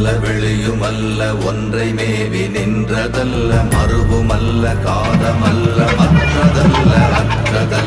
அல்ல வெளியுமல்ல ஒன்றை மேவி நின்றதல்ல மறுவுமல்ல காதமல்ல மற்ற